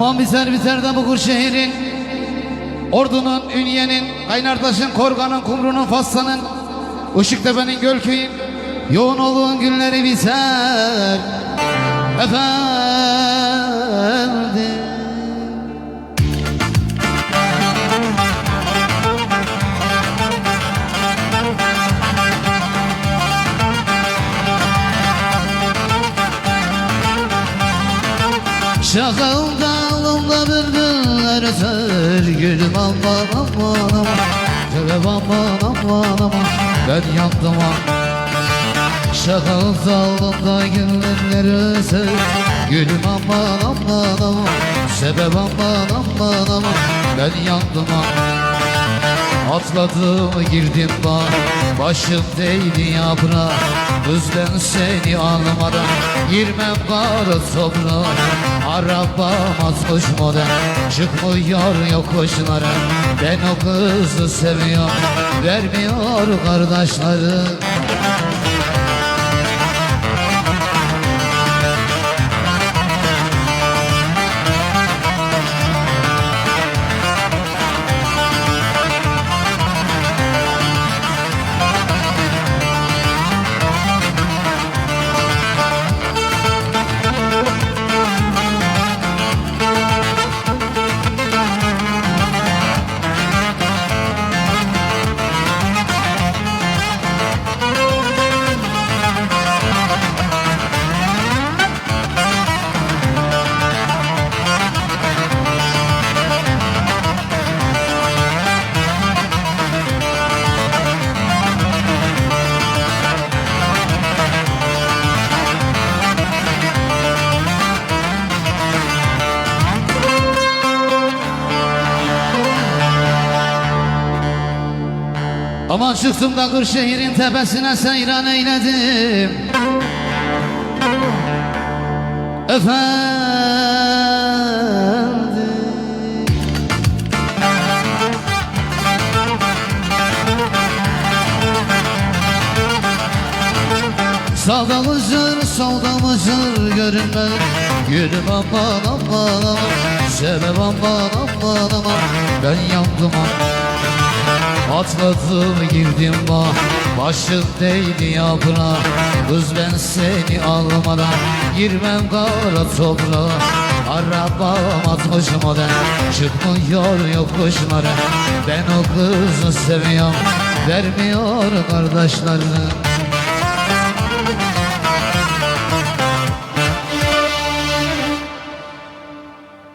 Aman biter biter de bu Kırşehir'in Ordunun, Ünye'nin, Kaynartaş'ın, Korgan'ın, Kumru'nun, Fassa'nın Işıktepe'nin, Gölköy'ün Yoğun olduğun günleri biter Efendim. Şakal dalında bülbüller öter Gülüm aman aman aman. Sebep aman aman aman Ben yandım aman. Şakal dalında güller öter Gülüm aman aman aman. Sebep aman aman aman Ben yandım aman Atladım girdim bak Başım değdi Kız ben seni almadan Girmem kara toprağa. Arabam atmış model Çıkmıyor yokuşlara Ben o kızı seviyorum. Vermiyor kardeşlerim Aman çıktım da Kırşehir'in tepesine seyran eyledim. Efendim. Sağda mızır, solda mızır görünmez. Gülüm aman aman aman. Sebep aman aman aman. Ben yandım aman Atladım girdim bak Başım değdi yaprağa Kız ben seni almadan Girmem kara toprağa. Arabam atmış model Çıkmıyor yokuşlara Ben o kızı seviyorum. Vermiyor kardeşlerim